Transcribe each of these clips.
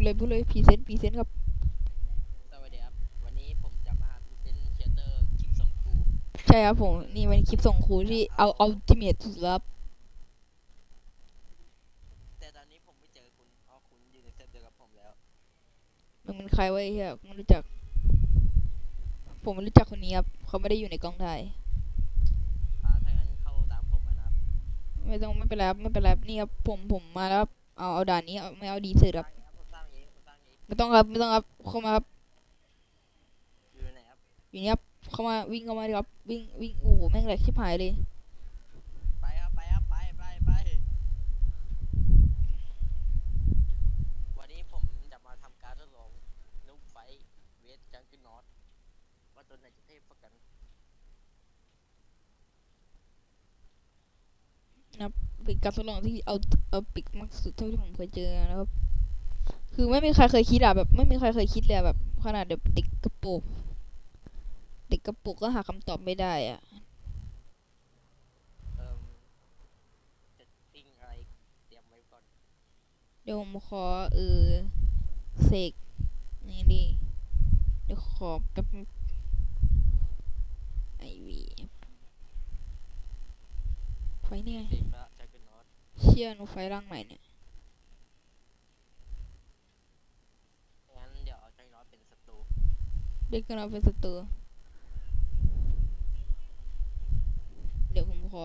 ดเลยพูดเลยพรีเซนต์พรีเซนต์ครับสวัสดีครับ วันนี้ผมจะมาพรีเซนต์เชียเตอร์คลิปส่งครูใช่ครับผมนี่เป็นคลิปส่งครูที่เอาเอาทิเมทสุดแล้วครับแต่ตอนนี้ผมไม่เจอคุณเพราะคุณอยู่ในเซิร์ฟเดียวกับผมแล้วมึงเป็นใครวะไอ้เหี้ยไม่รู้จัก ผมไม่รู้จักคนนี้ครับเขาไม่ได้อยู่ในกองถ่ายอ่าถ้างั้นเข้าตามผมมานะครับไม่ต้องไม่เป็นไรครับไม่เป็นไรครับนี่ครับผมผมมาแล้วครับเอาเอาด่านนี้เอาไม่เอาดีเสร็จครับ ไม่ต้องครับไม่ต้องครับเข้ามาครับอยู่ไหนครับอยู่นี่ครับเข้ามาวิ่งเข้ามาดิครับวิ่งวิ่งโอ้โหแม่งแหลกชิบหายเลยไปครับไปครับไปไปไปวันนี้ผมจะมาทำการทดลองนุ๊กไฟเวสจังกินนอตว่าตัวไหนจะเทพกว่ากันเป็นการทดลองที่เอาเอาปิกมากสุดเท่าที่ผมเคยเจอนะครับ คือไม่มีใครเคยคิดอะแบบไม่มีใครเคยคิดเลยอะแบบขนาดเด็กเด็กกระโปรงเด็กกระโปรงก็หาคำตอบไม่ได้อะเอ่มเซตติ้งอะไรเตรียมไว้ก่อนเดี๋ยวผมขอเออเสกนี่ดิเดี๋ยวขอแป๊บไอวีไฟเนี่ยเด็กละจังกินนอตเชี่ยหนูไฟร่างใหม่เนี่ย งั้นเดี๋ยวเอาจังกินนอตเป็นศัตรู เด็กก็เราเป็นศัตรูเดี๋ยวผมขอ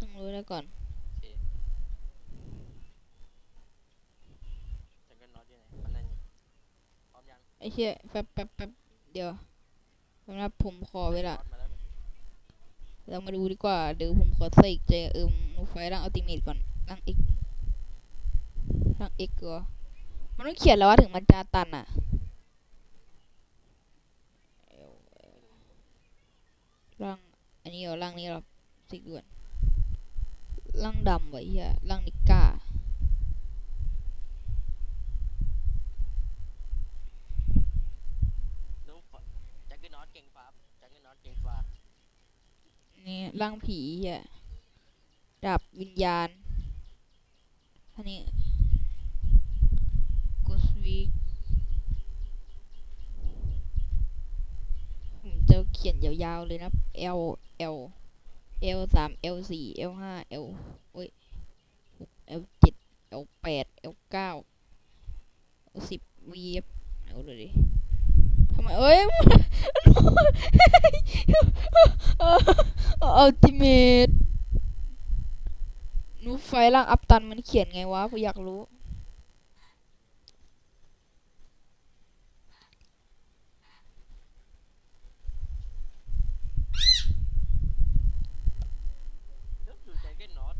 ต้องรู้แล้วก่อนโอเคจังกินนอตอยู่ไหนมันนั่นอยู่พร้อมยังไอ้เชี่ยแป๊บแป๊บแป๊บเดี๋ยวสำหรับผมขอเวลาจังกินนอตมาแล้วเรามาดูดีกว่า เดี๋ยวผมขอใส่เจเอิมนูไฟร่างอัลติเมทก่อนร่างเอกร่างเอ็กก็มันต้องเขียนแล้วว่าถึงมันจะตันอะ ร่างอันนี้เหรอร่างนี้เหรอสิกด่วนร่างดำไว้เฮียร่างนิก้าดูฟจังกินนอตเก่งฟ้าจังกินนอตเก่งฟ้านี่ร่างผีเฮียดาบวิญญาณอันนี้กสวีผ ยาวๆเลยนะ L L L สาม L สี่ L ห้า L โอ้ย L เจ็ด L แปด L เก้า L สิบ V เอาดูดิทำไมเอ้ยอัลติเมทนูไฟล่างอัพตันมันเขียนไงวะกูอยากรู้ ดูดูจังกินนอต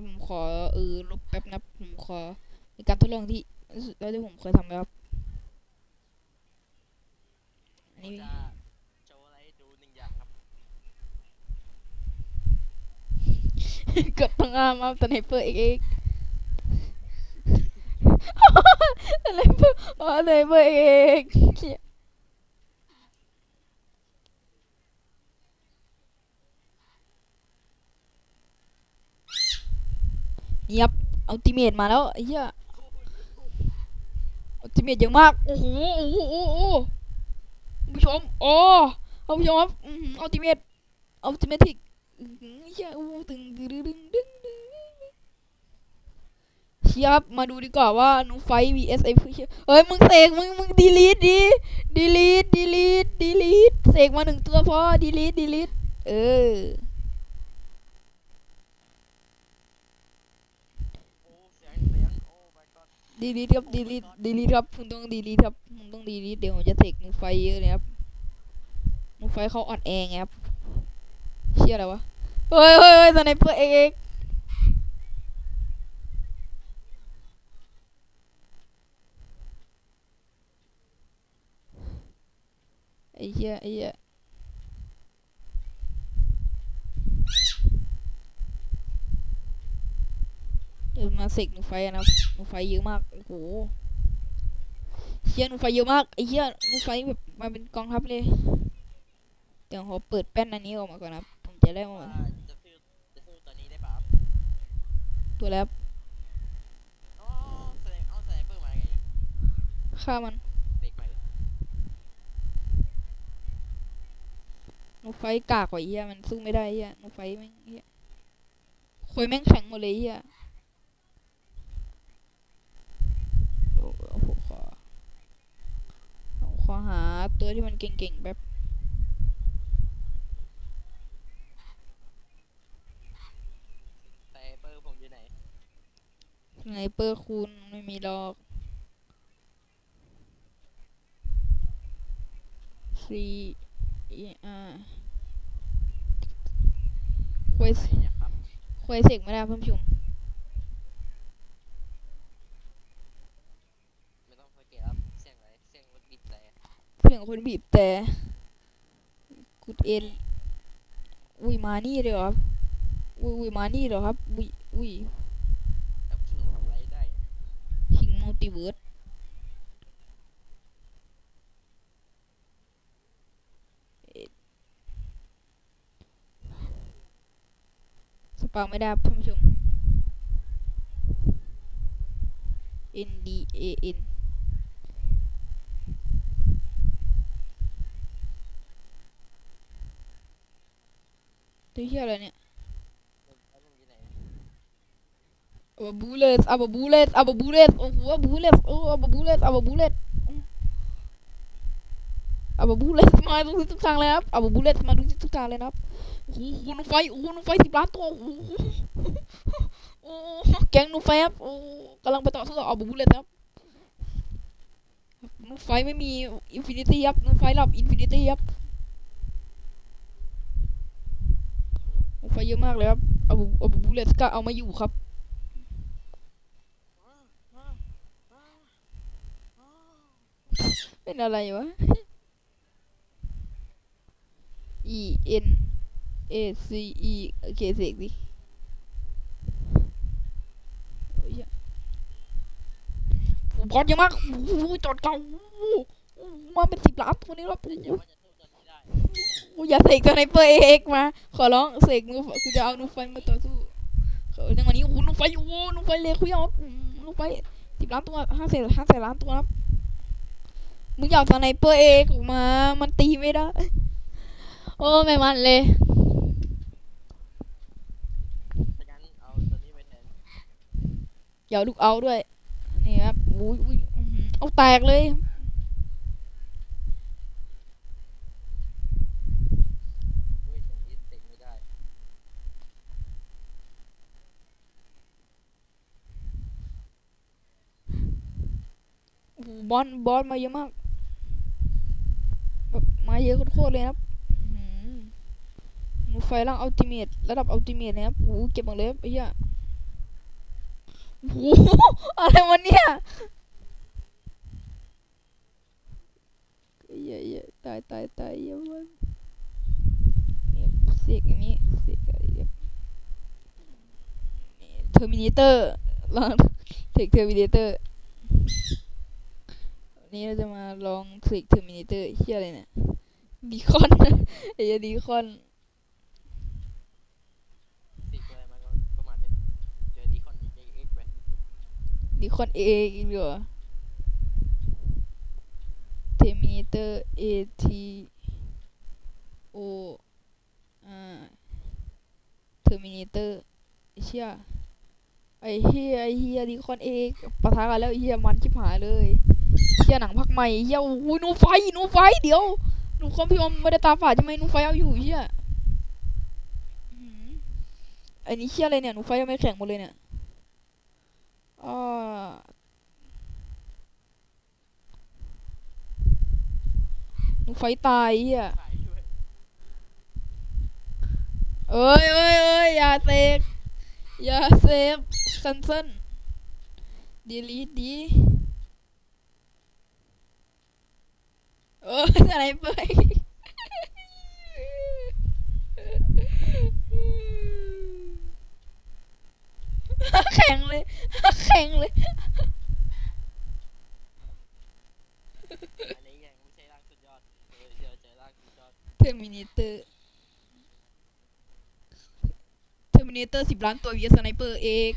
ทำไมผมขอเออลบแป๊บนะผมขอมีการทดลองที่สุดแล้วที่ผมเคยทำแล้วครับอันผมนี้จะโชว์อะไรให้ดูหนึ่งอย่างครับกดต้องอ้ามอัพสไนเปอร์เอกเอกสไนเปอร์อ๋อสไนเปอร์เอก เหี้ยเงียบอัลติเมทมาแล้วไอ้เหี้ยอัลติเมทเยอะมาก โอ้โหโอ้โหโอ้โหผู้ชมโอ้ผู้ชมครับอัลติเมทอัลติเมทิกเหี้ยโอ้ตึงดึงดึงดึงดึงดึงเชียบมาดูดีกว่าว่านูไฟ vs ไอ้ผู้เชี่ยเฮ้ย มึงเสก มึง มึงดีลีทดีดีลีทดีลีทดีลีทเสกมาหนึ่งตัวพอดีลีทดีลีทเออ โอ้เสียงเสียงโอ้ my god ดีลีทครับดีลีทดีลีทครับคุณต้องดีลีทครับคุณต้องดีลีทเดี๋ยวผมจะเทคนูไฟเยอะเลยครับนูไฟเขาอ่อนแอไงครับเชี่ยอะไรวะเฮ้ยเฮ้ยเฮ้ยสไนเปอร์เอกไอ้เหี้ยไอ้เหี้ย อมาเสกหนูไฟนะหนูไฟเยอะมากโอ้โหเฮียหนูไฟเยอะมากไอ้เฮียหนูไฟแบบมาเป็นกองทัพเลยเดี๋ยวขอเปิดแป้นอันนี้ออกมาก่อนนะผมจะได้มาตัวนี้ได้ป่ะตัวแล้วฆ่ามันหนูไฟกากกว่าเฮียมันสู้ไม่ได้เฮียหนูไฟแม่งเฮียคุยแม่งแข็งหมดเลยเฮีย ตัวที่มันเก่งๆแบบแต่เปอร์ผมอยู่ไหนสไนเปอร์คูณไม่มีดอกซีอ่าควยเควยเสกไม่ได้เพิ่มชุมต้องสังเกตครับเสียงอะไรเสียงรถบีบแต่ เสียงคนบีบแต่กุดเอ็นอุ้ยมานี่เลยครับอุ้ยอุ้ยมานี่เหรอครับอุ้ยอุ้ยหิงทำอะไรได้อะคิงมัลติเวิร์สสปาไม่ได้ท่านผู้ชม N D A N ตัวเฮียอะไรเนี่ย แล้วผมอยู่ไหน อับบูเลสอับบูเลสอับบูเลสโอ้ โหอับบูเลสโอ้โหอับบูเลสอับบูเลสอับบูเลสมาทุกทุกทางเลยครับอับบูเลสมาทุกทุกทางเลยครับโอ้โหหนูไฟ โอ้โหหนูไฟสิบล้านตัว โอ้โหโอ้แก๊งหนูไฟครับ โอ้กำลังไปต่อสู้กับอับบูเลสครับหนูไฟไม่มีอินฟินิตี้ครับหนูไฟรับอินฟินิตี้ครับหนู ไฟเยอะมากเลยครับ เอับอับบูเลสก็เอามาอยู่ครับ เป็นอะไรวะ E N A C E โอเคเสกดิโอ้ยอะบอสเยอะมากโอ้โหจอดเก่ามาเป็นสิบล้านตัวนี้แล้ว โอ้ยอย่าเสกตัวในเปอร์เอ็กมา ขอร้องเสกนูกูจะเอานูไฟมาต่อสู้เออในวันนี้โอ้โหนูไฟโอ้โหนูไฟเลยคุยเอาครับอืมนูไฟสิบล้านตัวห้าแสนห้าแสนล้านตัวครับมึงอยากสไนเปอร์เอ็กออกมา มันตีไม่ได้ โอ้ไม่มันเลยเอาตัวนี้ไปแทนอย่าลูกเอาด้วย นี่ครับอุ้ยอุ้ยอื้อหือเอาแตกเลย อุ้ยตัวนี้เต็งไม่ได้ โอ้โห บอลบอลมาเยอะมากแบบมาเยอะโคตรๆเลยนะครับอื้อหือหนูไฟล่างอัลติเมทระดับอัลติเมทนะครับโอ้โหเก็บหมดเลยครับไอ้เหี้ยโอ้โหอะไรวะเนี่ยเหี้ยเหี้ยตายตายตายเหี้ยมันนี่เสกอย่างนี้เสกอะไรเนี่ยเทอร์มินเตอร์ลองเทคเทอร์มินเตอร์วั นนี้เราจะมาลองคลิกเทอร์มินเตอร์เฮียอะไรเนี่ยดีคอนไอ้เหี้ยดีคอนสิบอะไรมาก็ก็มาเถอะเจอดีคอนเอเอ็กไปดีคอนเออีกเหรอเทอร์มินเตอร์เอทีโออ่าเทอร์มินเตอร์ไอเชี่ยไอ้เฮียไอ้เฮียดีคอนเอกปะทะกันแล้วไอ้เฮียมันชิบหายเลย เฮียหนังพักใหม่เฮียโอ้ยหนูไฟหนูไฟเดี๋ยวหนูคอมพิวไม่ได้ตาฝาดใช่ไหมหนูไฟเอาอยู่เฮียอื้อหือไอ้นี่เฮียอะไรเนี่ยหนูไฟยังไม่แข็งหมดเลยเนี่ยอ่าหนูไฟตายเฮียขายเอ้ยเอ้ยเอ้ยอย่าเซฟอย่าเซฟคันเซิลดีลีดี เอออะไรไปแข็งเลยแข็งเลยอันนี้ยังไม่ใช่ร่างสุดยอดเออเจอเจอร่างสุดยอดเทอร์มินเตอร์เทอร์มินเตอร์สิบล้านตัววีสไนเปอร์เอก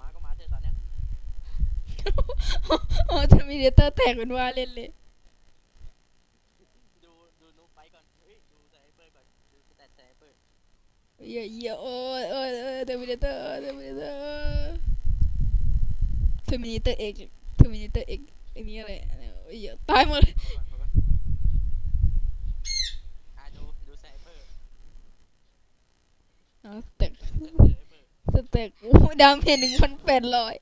มาก็มาเถอะตอนเนี้ย โอ้เทอร์มินเตอร์แตกเป็นว่าเล่นเลยดูดูนุ๊กไฟก่อนเฮ้ยดูสไนเปอร์ก่อนดูสแตทสไนเปอร์เหี้ยเหี้ยโอ้ยโอ้ยโอ้ยเทอร์มินเตอร์เทอร์มินเตอร์เทอร์มินเตอร์เอ็กเทอร์มินเตอร์เอ็กไอ้นี่อะไรอะไรวะเหี้ยตายหมดเลยก่อนก่อนอะดูดูสไนเปอร์เอาแตกสไนเปอร์สเต็กโอ้ยดาเมจหนึ่งพันแปดร้อย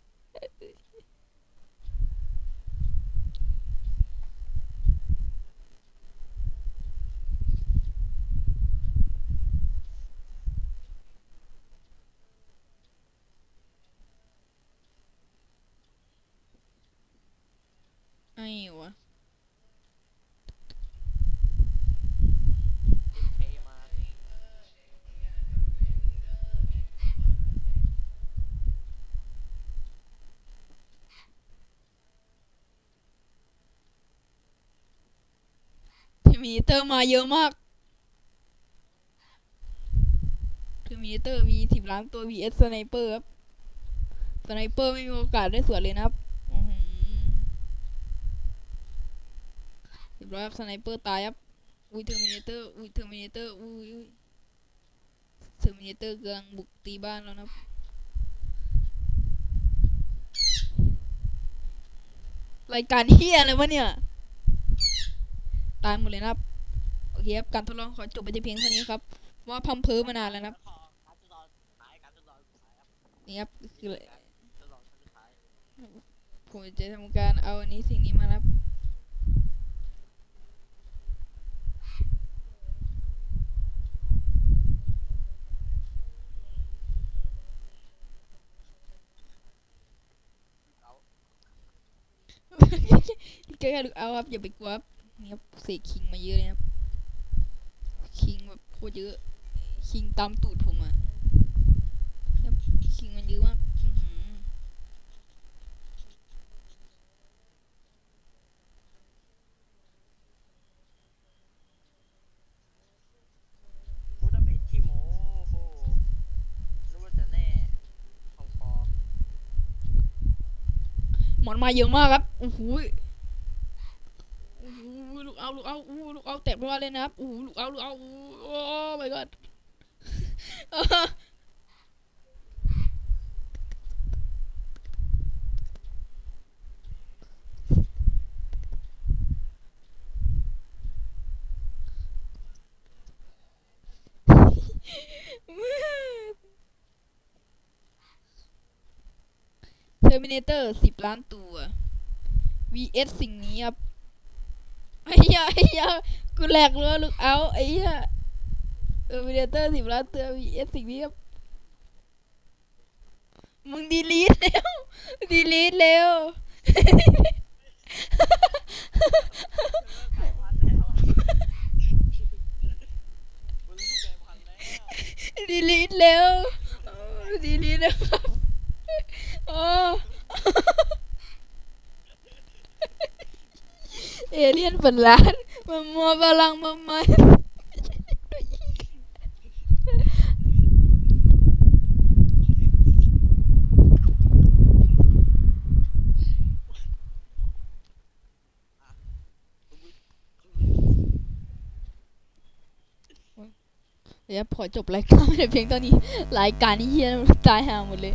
มีเตอร์มาเยอะมากทีมีเตอร์มีสิบล้านตัว vs สไนเปอร์ครับสไนเปอร์ไม่มีโอกาสได้สวนเลยนะครับอื้อหือเรียบร้อยครับสไนเปอร์ตายครับ อุ้ยเทอร์มินเตอร์ อุ้ยเทอร์มินเตอร์ อุ้ยอุ้ยเทอร์มินเตอร์กำลังบุกตีบ้านแล้วนะครับรายการเฮียอะไรวะเนี่ย ตายหมดเลยนะครับโอเคครับการทดลองขอจบไปแต่เพียงเท่านี้ครับว่าพัมเพอมานานแล้วนะครับนี่ครับคือการทดลองครั้งสุดท้ายผมจะทำการเอาอันนี้สิ่งนี้มานะครับเอาแค่ลูกเอาครับอย่าไปกลัวครับ ครับเสกคิงมาเยอะเลยนะครับคิงแบบโคตรเยอะ คิงตามตูดผมอะครับคิงมันเยอะมากอื้อหือพูดว่าเป็นที่โม้โหรู้ว่าจะแน่ของปลอมหมอนมาเยอะมากครับโอ้โหยโอ้โหลู กเอาลูกเอาอู้ลูกเอาแตกไปว่าเลยนะครับโอ้โหลูกเอาลูกเอาอู้โอ้ my god เทอร์มินเตอร์สิบล้านตัว vs สิ่งนี้ครับ ไอ้เหี้ยไอ้เหี้ยกูแหลกเลยลูกเอาไอ้เหี้ยเทอร์มินเตอร์สิบล้านเตัว vs สิ่งนี้ครับมึงดีลีทแล้วดีลีทเร็วไก่พันแล้วมึงลูกไก่พันแล้วดีลีทเร็วดีลีทแล้วครับโอ้ เอเลี่ยนเป็นล้านมันมัวพลังมาไหมเดี๋ยวพอจบรายการเพียงเท่านี้รายการนี้เฮียตายห่าหมดเลย